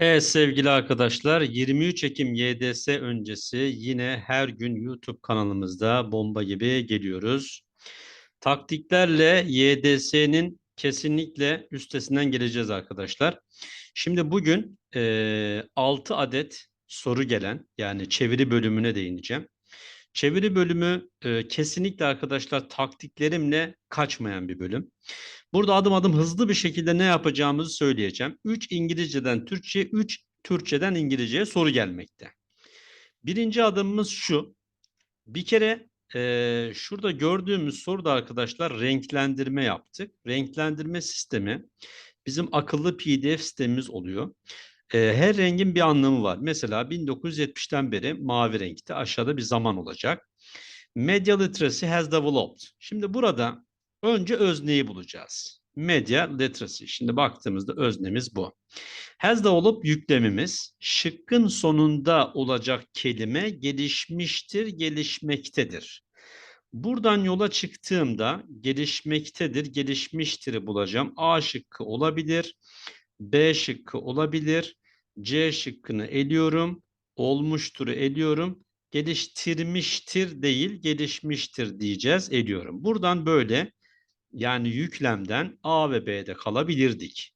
Evet sevgili arkadaşlar 23 Ekim YDS öncesi yine her gün YouTube kanalımızda bomba gibi geliyoruz. Taktiklerle YDS'nin kesinlikle üstesinden geleceğiz arkadaşlar. Şimdi bugün e, 6 adet soru gelen yani çeviri bölümüne değineceğim. Çeviri bölümü e, kesinlikle arkadaşlar taktiklerimle kaçmayan bir bölüm. Burada adım adım hızlı bir şekilde ne yapacağımızı söyleyeceğim. 3 İngilizceden Türkçe, 3 Türkçeden İngilizceye soru gelmekte. Birinci adımımız şu. Bir kere e, şurada gördüğümüz soruda arkadaşlar renklendirme yaptık. Renklendirme sistemi bizim akıllı PDF sistemimiz oluyor. E, her rengin bir anlamı var. Mesela 1970'ten beri mavi renkte aşağıda bir zaman olacak. Media literacy has developed. Şimdi burada önce özneyi bulacağız. Media literacy. Şimdi baktığımızda öznemiz bu. Has developed yüklemimiz şıkkın sonunda olacak kelime gelişmiştir, gelişmektedir. Buradan yola çıktığımda gelişmektedir, gelişmiştir'i bulacağım. A şıkkı olabilir, B şıkkı olabilir, C şıkkını eliyorum, olmuştur'u eliyorum. Geliştirmiştir değil, gelişmiştir diyeceğiz, ediyorum. Buradan böyle yani yüklemden A ve B'de kalabilirdik.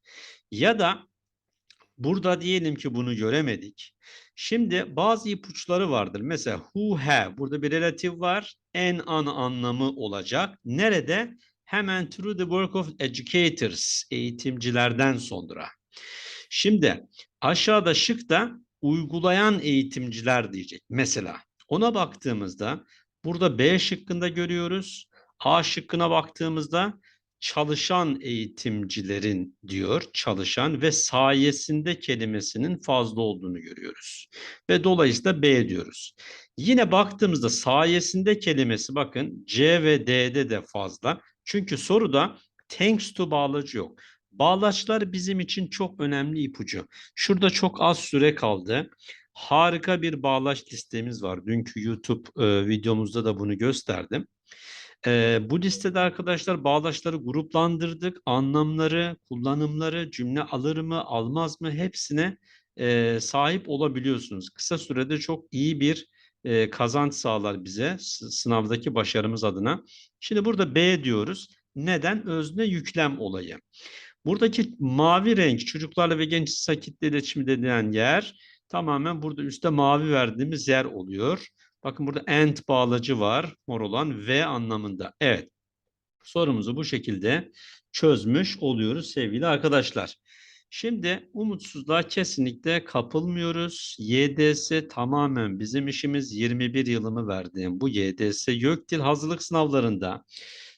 Ya da burada diyelim ki bunu göremedik. Şimdi bazı ipuçları vardır. Mesela who have burada bir relatif var. En an anlamı olacak. Nerede? Hemen through the work of educators, eğitimcilerden sonra. Şimdi aşağıda şıkta uygulayan eğitimciler diyecek. Mesela ona baktığımızda burada B şıkkında görüyoruz. A şıkkına baktığımızda çalışan eğitimcilerin diyor çalışan ve sayesinde kelimesinin fazla olduğunu görüyoruz. Ve dolayısıyla B diyoruz. Yine baktığımızda sayesinde kelimesi bakın C ve D'de de fazla. Çünkü soruda thanks to bağlacı yok. Bağlaçlar bizim için çok önemli ipucu. Şurada çok az süre kaldı. Harika bir bağlaç listemiz var. Dünkü YouTube e, videomuzda da bunu gösterdim. E, bu listede arkadaşlar bağlaçları gruplandırdık. Anlamları, kullanımları, cümle alır mı, almaz mı hepsine e, sahip olabiliyorsunuz. Kısa sürede çok iyi bir e, kazanç sağlar bize sınavdaki başarımız adına. Şimdi burada B diyoruz. Neden? Özne yüklem olayı. Buradaki mavi renk çocuklarla ve genç insan kitle iletişimi denilen yer tamamen burada üstte mavi verdiğimiz yer oluyor. Bakın burada and bağlacı var mor olan V anlamında. Evet sorumuzu bu şekilde çözmüş oluyoruz sevgili arkadaşlar. Şimdi umutsuzluğa kesinlikle kapılmıyoruz. YDS tamamen bizim işimiz. 21 yılımı verdiğim bu YDS YÖKDİL hazırlık sınavlarında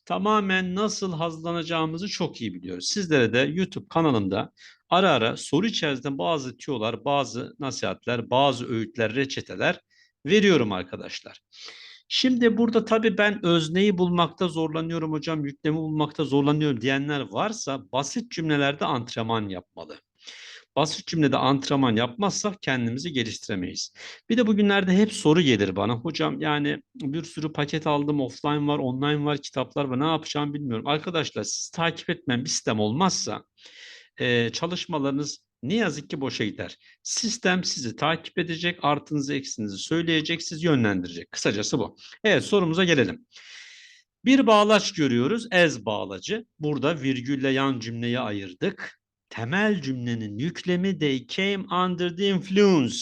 tamamen nasıl hazırlanacağımızı çok iyi biliyoruz. Sizlere de YouTube kanalımda ara ara soru içerisinde bazı tüyolar, bazı nasihatler, bazı öğütler, reçeteler veriyorum arkadaşlar. Şimdi burada tabii ben özneyi bulmakta zorlanıyorum hocam, yüklemi bulmakta zorlanıyorum diyenler varsa basit cümlelerde antrenman yapmalı. Basit cümlede antrenman yapmazsak kendimizi geliştiremeyiz. Bir de bugünlerde hep soru gelir bana. Hocam yani bir sürü paket aldım. Offline var, online var, kitaplar var. Ne yapacağım bilmiyorum. Arkadaşlar siz takip etmeyen bir sistem olmazsa çalışmalarınız ne yazık ki boşa gider. Sistem sizi takip edecek, artınızı eksinizi söyleyecek, sizi yönlendirecek. Kısacası bu. Evet sorumuza gelelim. Bir bağlaç görüyoruz, ez bağlacı. Burada virgülle yan cümleyi ayırdık. Temel cümlenin yüklemi they came under the influence.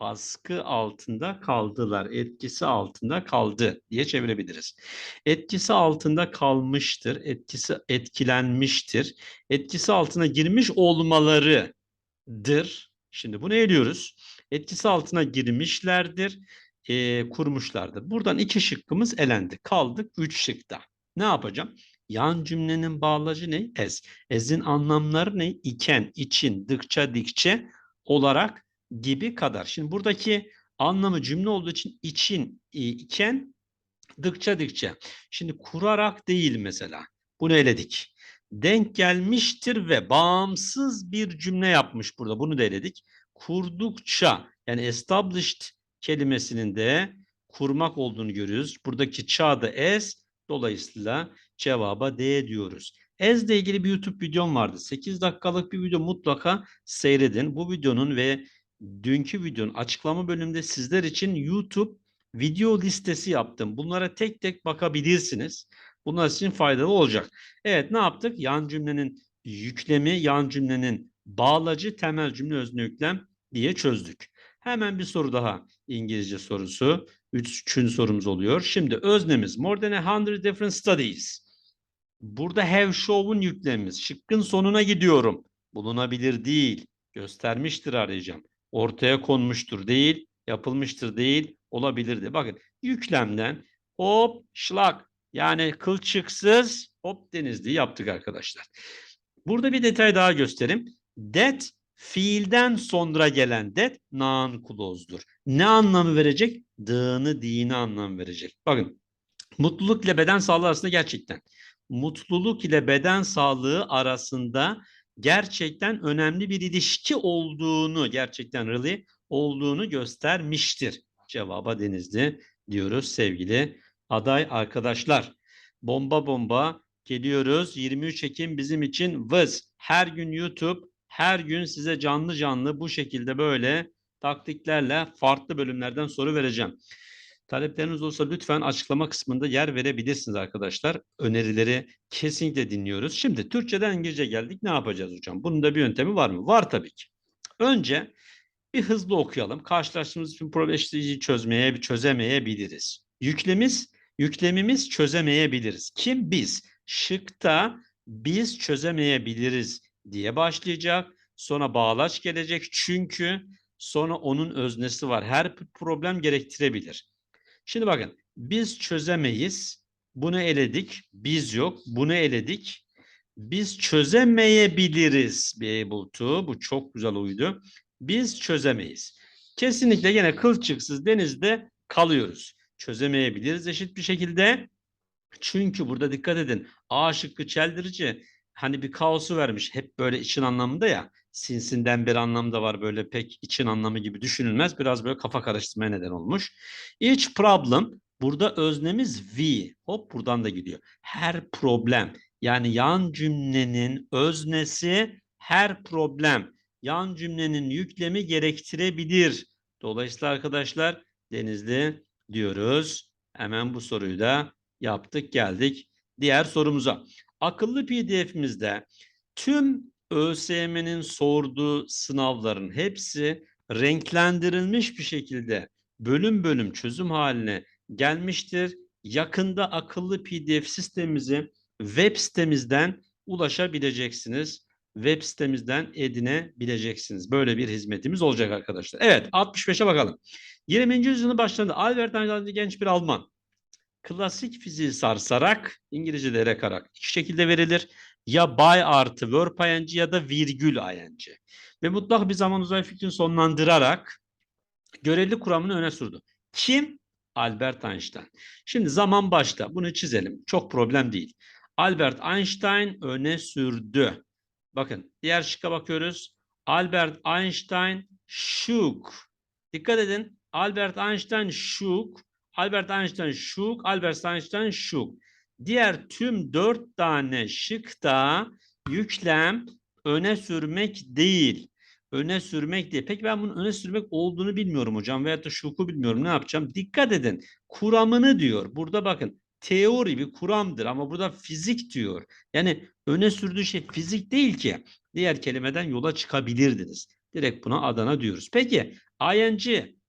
Baskı altında kaldılar, etkisi altında kaldı diye çevirebiliriz. Etkisi altında kalmıştır, etkisi etkilenmiştir, etkisi altına girmiş olmaları dır. Şimdi bunu eliyoruz. Etkisi altına girmişlerdir, e, kurmuşlardır. Buradan iki şıkkımız elendi. Kaldık üç şıkta. Ne yapacağım? Yan cümlenin bağlacı ne? Ez. Ez'in anlamları ne? İken, için, dıkça, dikçe olarak gibi kadar. Şimdi buradaki anlamı cümle olduğu için için, iken, dıkça, dikçe. Şimdi kurarak değil mesela. Bunu eledik denk gelmiştir ve bağımsız bir cümle yapmış burada. Bunu da eledik. Kurdukça yani established kelimesinin de kurmak olduğunu görüyoruz. Buradaki çağda es dolayısıyla cevaba D diyoruz. As ile ilgili bir YouTube videom vardı. 8 dakikalık bir video mutlaka seyredin. Bu videonun ve dünkü videonun açıklama bölümünde sizler için YouTube video listesi yaptım. Bunlara tek tek bakabilirsiniz. Bunlar için faydalı olacak. Evet ne yaptık? Yan cümlenin yüklemi, yan cümlenin bağlacı, temel cümle özne yüklem diye çözdük. Hemen bir soru daha İngilizce sorusu. Üçüncü sorumuz oluyor. Şimdi öznemiz more than a hundred different studies. Burada have show'un yüklemimiz. Şıkkın sonuna gidiyorum. Bulunabilir değil. Göstermiştir arayacağım. Ortaya konmuştur değil. Yapılmıştır değil. Olabilirdi. Bakın yüklemden hop şlak yani kılçıksız hop denizli yaptık arkadaşlar. Burada bir detay daha göstereyim. That fiilden sonra gelen that noun clause'dur. Ne anlamı verecek? Dığını dini anlam verecek. Bakın mutluluk ile beden sağlığı arasında gerçekten mutluluk ile beden sağlığı arasında gerçekten önemli bir ilişki olduğunu gerçekten really olduğunu göstermiştir. Cevaba Denizli diyoruz sevgili aday arkadaşlar. Bomba bomba geliyoruz. 23 Ekim bizim için vız. Her gün YouTube, her gün size canlı canlı bu şekilde böyle taktiklerle farklı bölümlerden soru vereceğim. Talepleriniz olsa lütfen açıklama kısmında yer verebilirsiniz arkadaşlar. Önerileri kesinlikle dinliyoruz. Şimdi Türkçeden İngilizce geldik. Ne yapacağız hocam? Bunun da bir yöntemi var mı? Var tabii ki. Önce bir hızlı okuyalım. Karşılaştığımız bütün problemleri çözmeye, çözemeyebiliriz. Yüklemiz, yüklemimiz çözemeyebiliriz. Kim biz? Şıkta biz çözemeyebiliriz diye başlayacak. Sonra bağlaç gelecek çünkü sonra onun öznesi var. Her problem gerektirebilir. Şimdi bakın biz çözemeyiz. Bunu eledik. Biz yok. Bunu eledik. Biz çözemeyebiliriz. Be able. Bu çok güzel uydu. Biz çözemeyiz. Kesinlikle yine kılçıksız denizde kalıyoruz. Çözemeyebiliriz eşit bir şekilde. Çünkü burada dikkat edin. A şıkkı çeldirici hani bir kaosu vermiş. Hep böyle için anlamında ya. Sinsinden bir anlamda var böyle pek için anlamı gibi düşünülmez. Biraz böyle kafa karıştırmaya neden olmuş. Each problem burada öznemiz we. Hop buradan da gidiyor. Her problem yani yan cümlenin öznesi her problem. Yan cümlenin yüklemi gerektirebilir. Dolayısıyla arkadaşlar Denizli diyoruz. Hemen bu soruyu da yaptık geldik diğer sorumuza. Akıllı PDF'imizde tüm ÖSYM'nin sorduğu sınavların hepsi renklendirilmiş bir şekilde bölüm bölüm çözüm haline gelmiştir. Yakında akıllı PDF sistemimizi web sitemizden ulaşabileceksiniz. Web sitemizden edinebileceksiniz. Böyle bir hizmetimiz olacak arkadaşlar. Evet 65'e bakalım. 20. yüzyılın başlarında Albert Einstein genç bir Alman klasik fiziği sarsarak İngilizce'de erekarak iki şekilde verilir. Ya by artı verb ing ya da virgül ing. Ve mutlak bir zaman uzay fikrini sonlandırarak görevli kuramını öne sürdü. Kim? Albert Einstein. Şimdi zaman başta. Bunu çizelim. Çok problem değil. Albert Einstein öne sürdü. Bakın diğer şıkka bakıyoruz. Albert Einstein shook. Dikkat edin. Albert Einstein shook Albert Einstein şuk, Albert Einstein şuk. Diğer tüm dört tane şıkta yüklem öne sürmek değil. Öne sürmek değil. Peki ben bunun öne sürmek olduğunu bilmiyorum hocam veyahut da şuku bilmiyorum. Ne yapacağım? Dikkat edin. Kuramını diyor. Burada bakın teori bir kuramdır ama burada fizik diyor. Yani öne sürdüğü şey fizik değil ki. Diğer kelimeden yola çıkabilirdiniz. Direkt buna Adana diyoruz. Peki ing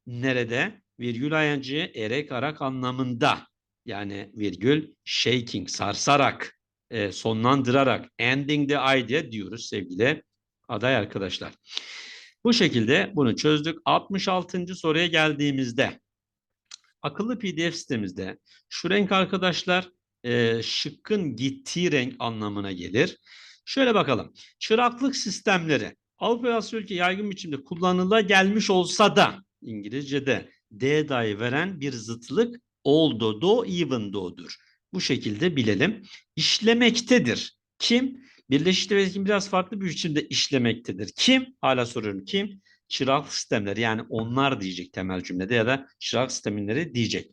nerede? virgül ing erek arak anlamında yani virgül shaking sarsarak e, sonlandırarak ending the idea diyoruz sevgili aday arkadaşlar. Bu şekilde bunu çözdük. 66. soruya geldiğimizde akıllı pdf sitemizde şu renk arkadaşlar e, şıkkın gittiği renk anlamına gelir. Şöyle bakalım. Çıraklık sistemleri Avrupa ve Asya ülke yaygın biçimde kullanıla gelmiş olsa da İngilizce'de D dahi veren bir zıtlık oldu do even do'dur. Bu şekilde bilelim. İşlemektedir. Kim? Birleşik Devlet'in biraz farklı bir biçimde işlemektedir. Kim? Hala soruyorum kim? Çırak sistemleri yani onlar diyecek temel cümlede ya da çırak sistemleri diyecek.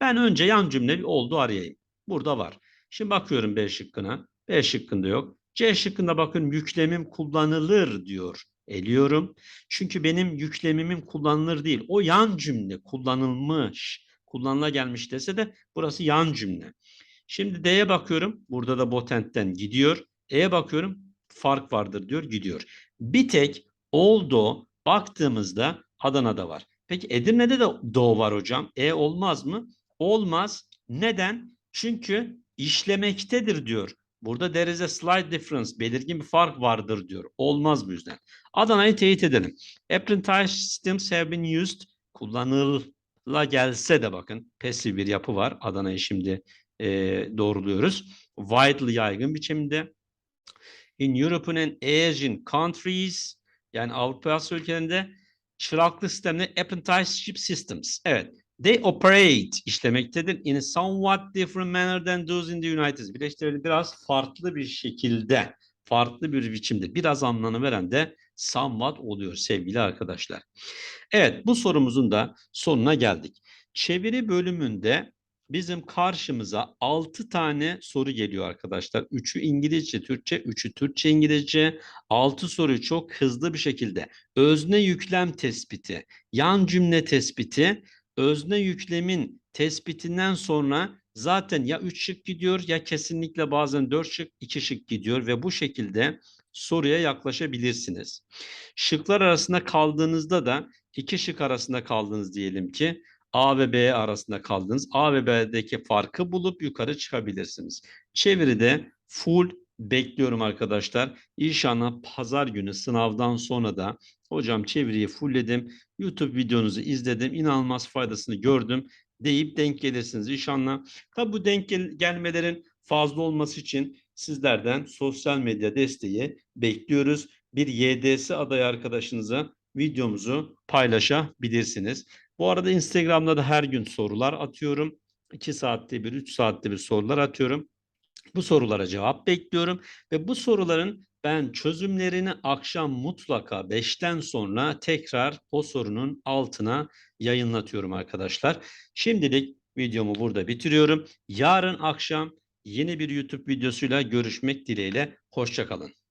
Ben önce yan cümle bir oldu arayayım. Burada var. Şimdi bakıyorum B şıkkına. B şıkkında yok. C şıkkında bakın yüklemim kullanılır diyor. Eliyorum. Çünkü benim yüklemimim kullanılır değil. O yan cümle kullanılmış, kullanıla gelmiş dese de burası yan cümle. Şimdi D'ye bakıyorum. Burada da Botent'ten gidiyor. E'ye bakıyorum. Fark vardır diyor. Gidiyor. Bir tek oldu baktığımızda Adana'da var. Peki Edirne'de de do var hocam. E olmaz mı? Olmaz. Neden? Çünkü işlemektedir diyor. Burada there is a slight difference. Belirgin bir fark vardır diyor. Olmaz bu yüzden. Adana'yı teyit edelim. Apprentice systems have been used. Kullanıla gelse de bakın passive bir yapı var. Adana'yı şimdi e, doğruluyoruz. Widely yaygın biçimde. In European and Asian countries yani Avrupa ülkelerinde çıraklı sistemde apprenticeship systems. Evet. They operate işlemektedir in a somewhat different manner than those in the United States. Devletleri biraz farklı bir şekilde, farklı bir biçimde, biraz anlamını veren de somewhat oluyor sevgili arkadaşlar. Evet bu sorumuzun da sonuna geldik. Çeviri bölümünde bizim karşımıza 6 tane soru geliyor arkadaşlar. 3'ü İngilizce, Türkçe, 3'ü Türkçe, İngilizce. 6 soruyu çok hızlı bir şekilde özne yüklem tespiti, yan cümle tespiti, özne yüklemin tespitinden sonra zaten ya 3 şık gidiyor ya kesinlikle bazen 4 şık, 2 şık gidiyor ve bu şekilde soruya yaklaşabilirsiniz. Şıklar arasında kaldığınızda da iki şık arasında kaldınız diyelim ki A ve B arasında kaldınız. A ve B'deki farkı bulup yukarı çıkabilirsiniz. Çeviride full bekliyorum arkadaşlar. İnşallah pazar günü sınavdan sonra da hocam çeviriyi fullledim. YouTube videonuzu izledim. İnanılmaz faydasını gördüm deyip denk gelirsiniz inşallah. Tabi bu denk gel gelmelerin fazla olması için sizlerden sosyal medya desteği bekliyoruz. Bir YDS adayı arkadaşınıza videomuzu paylaşabilirsiniz. Bu arada Instagram'da da her gün sorular atıyorum. 2 saatte bir, 3 saatte bir sorular atıyorum. Bu sorulara cevap bekliyorum ve bu soruların ben çözümlerini akşam mutlaka 5'ten sonra tekrar o sorunun altına yayınlatıyorum arkadaşlar. Şimdilik videomu burada bitiriyorum. Yarın akşam yeni bir YouTube videosuyla görüşmek dileğiyle. Hoşçakalın.